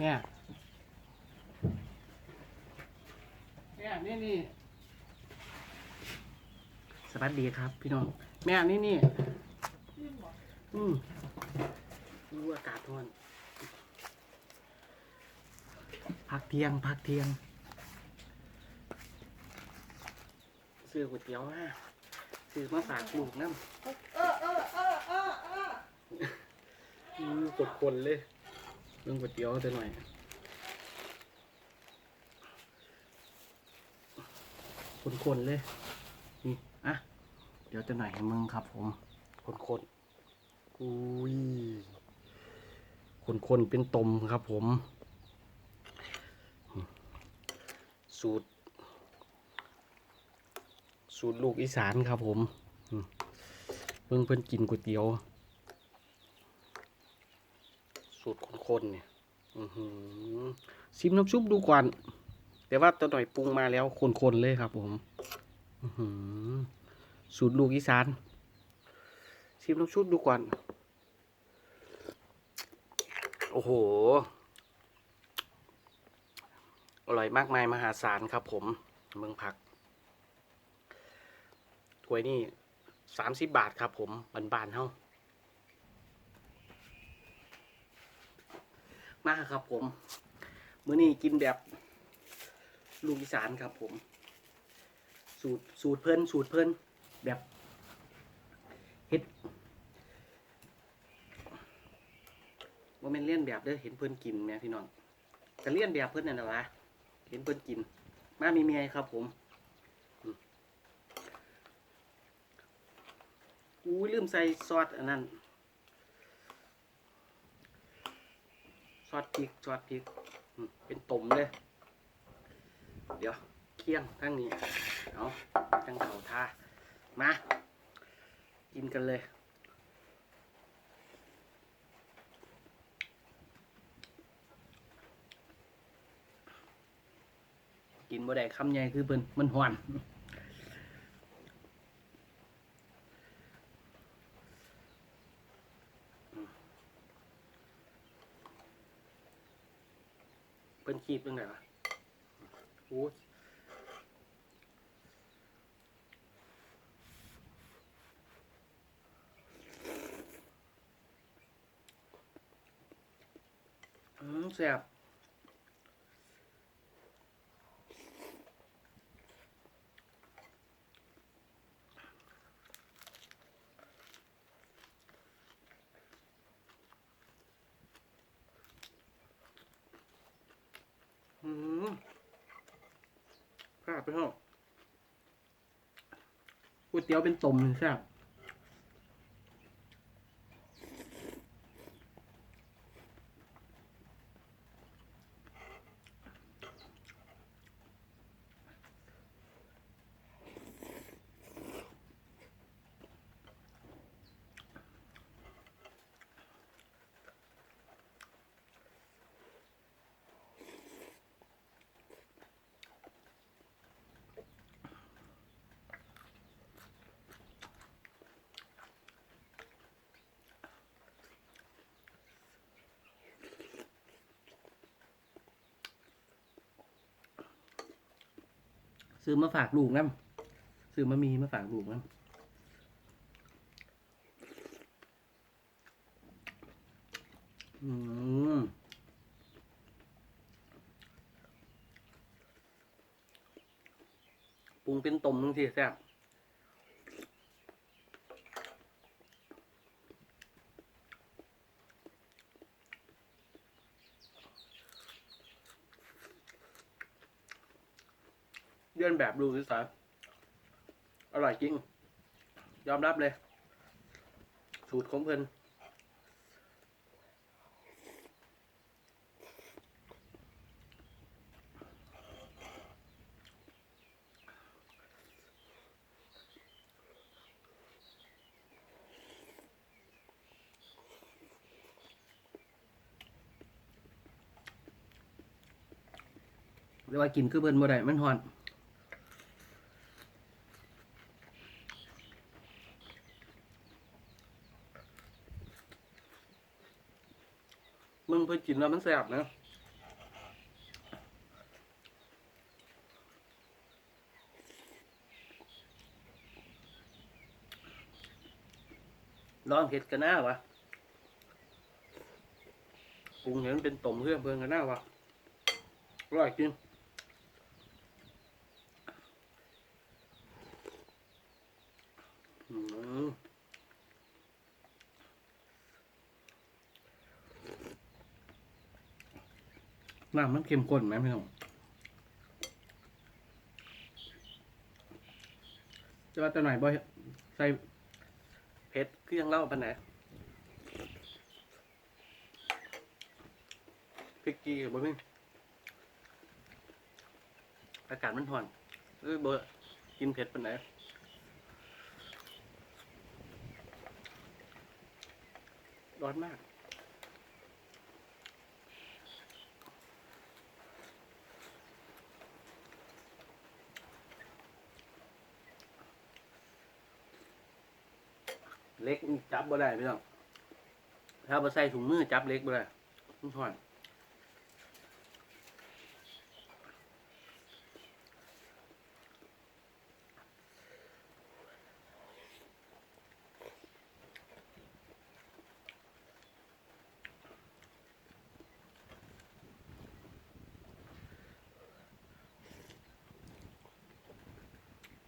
แม่แม่นี่นี่สวัสดีครับ พี่น้อง แม่นี่นี่อืมรู้อากาศร้อนพักเที่ยงพักเที่ยงซื้อก๋วยเตี๋ยวมาซื้อมาฝากลูกน้ำเออเออเออเออเอออืมกดคนเลยเรื่องก๋วยเตี๋ยวจะหน่อยคนคนๆเลย นี่ อะ เดี๋ยวจะหน่อยให้มึงครับ ผม คนคนๆอุ้ยคนคนๆเป็นตมครับผม สูตร สูตรลูกอีสานครับผมอืมเพิ่งเพิ่นกินก๋วยเตี๋ยว สูตรคนๆเนี่ยอือหือซิมน้ำซุปดูก่อน แต่ว่าตัวหน่อยปรุงมาแล้วคนๆเลยครับผมสูตรลูกอีสานซิมน้ำซุปดูก่อน โอ้โห อร่อยมากมายมหาศาลครับผมเมืองผักถ้วยนี่สามสิบบาทครับผมบานๆเท่า มากครับผมมื้อนี้กินแบบลูกอีสานครับผม สูตรสูตรเพิ่นสูตรเพิ่นแบบเฮ็ดโมเมนเลียนแบบเด้อเห็นเพิ่นกินแหม่พี่น้องก็เลียนแบบเพิ่นนั่นแหละวะเห็นเพิ่นกิน มามีเมียครับผมอืมอุ้ลืมใส่ซอสอันนั้น ซอสพริกซอสพริกเป็นตุ่มเลย เดี๋ยวเคี่ยงทั้งนี้เอาทั้งเขาทามา กินกันเลยกินบ่ได้คำใหญ่คือเพิ่นมันหวาน เพิ่นคีบยังไงวะโอ้อืมแซ่บอืม พลาดไปห้องก๋วยเตี๋ยวเป็นตมเลยแซ่บ ซื้อมาฝากลูกน้ำซื้อมามีมาฝากลูกน้ำอืมปรุงเป็นต้มนึงทีแซ่บ เลียนแบบลูกอีสาอร่อยจริง ยอมรับเลย สูตรของเพิ่นเรียกว่ากินคือเพิ่นบ่ได้มันฮ้อน นื้อมันแสบนะลองเห็ดกันหน้าวะปรุงเห็นเป็นต้มเพื่อเพื่อนกันหน้าวะอร่อยจริงอืม น้ำมันเข้มข้นไหมพี่น้องจะว่าจะหน่อยบ่ใส่เผ็ดเครื่องเล่าปันไหนพริกกี้บ่มีอากาศมันร้อนเอ้ยบ่กินเผ็ดปันไหนร้อนมาก เล็กจับบ่ได้พี่น้องถ้าบ่ใส่ถุงมือจับเล็กบ่ได้มันห่อน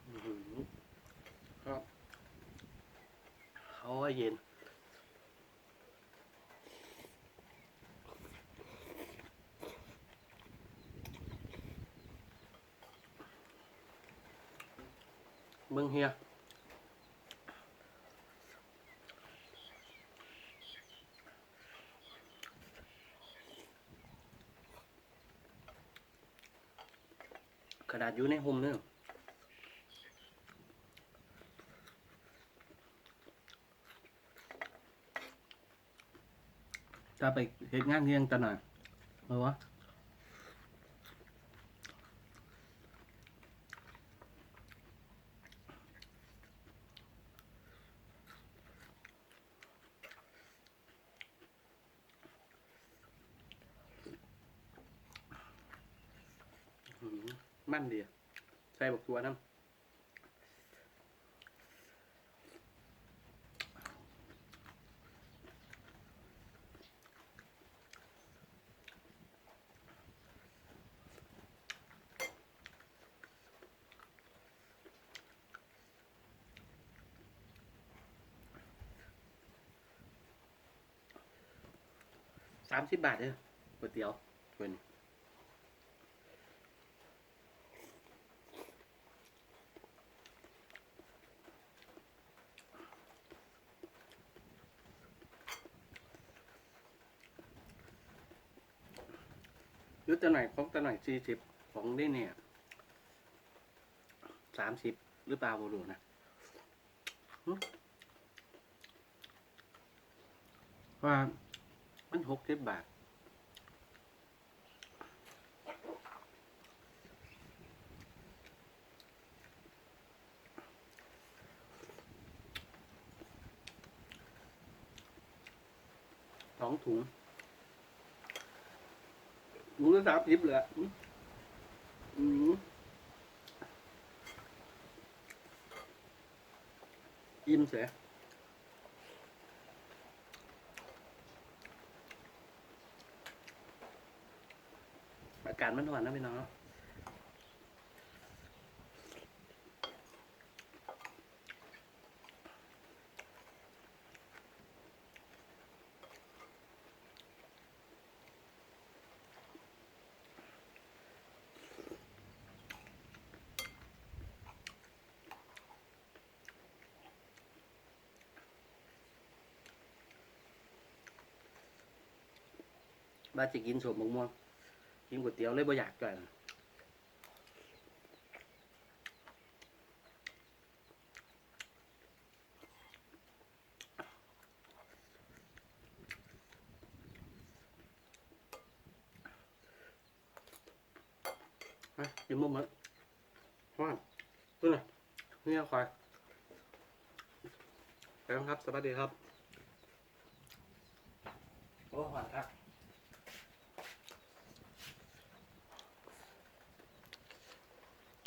อื้อหือครับ เขาว่าเย็น เมืองเฮียขนาดอยู่ในห่มเนี่ย จะไปเหตุงานเที่ยงตะหน่อยเออวะมันดีใส่บักตัวน้ำ สามสิบบาทเด้อก๋วยเตี๋ยวถ้วยนี้ยุตตะหน่อยของตะหน่อยสี่สิบของได้เนี่ยสามสิบหรือเปล่าบ่รู้นะว่า มันหกสิบบาท สองถุงถุงละสามสิบเลยอืมอืมอิ่มเสียอากาศมันร้อนนะพี่น้องเนาะบ้าจะกินสมมะม่วง กินก๋วยเตี๋ยวเลยบ่อยากกันมากินมุมมันว่าวดูหน่อเนี่ยควายไปครับ สวัสดีครับ โอ้หวานครับ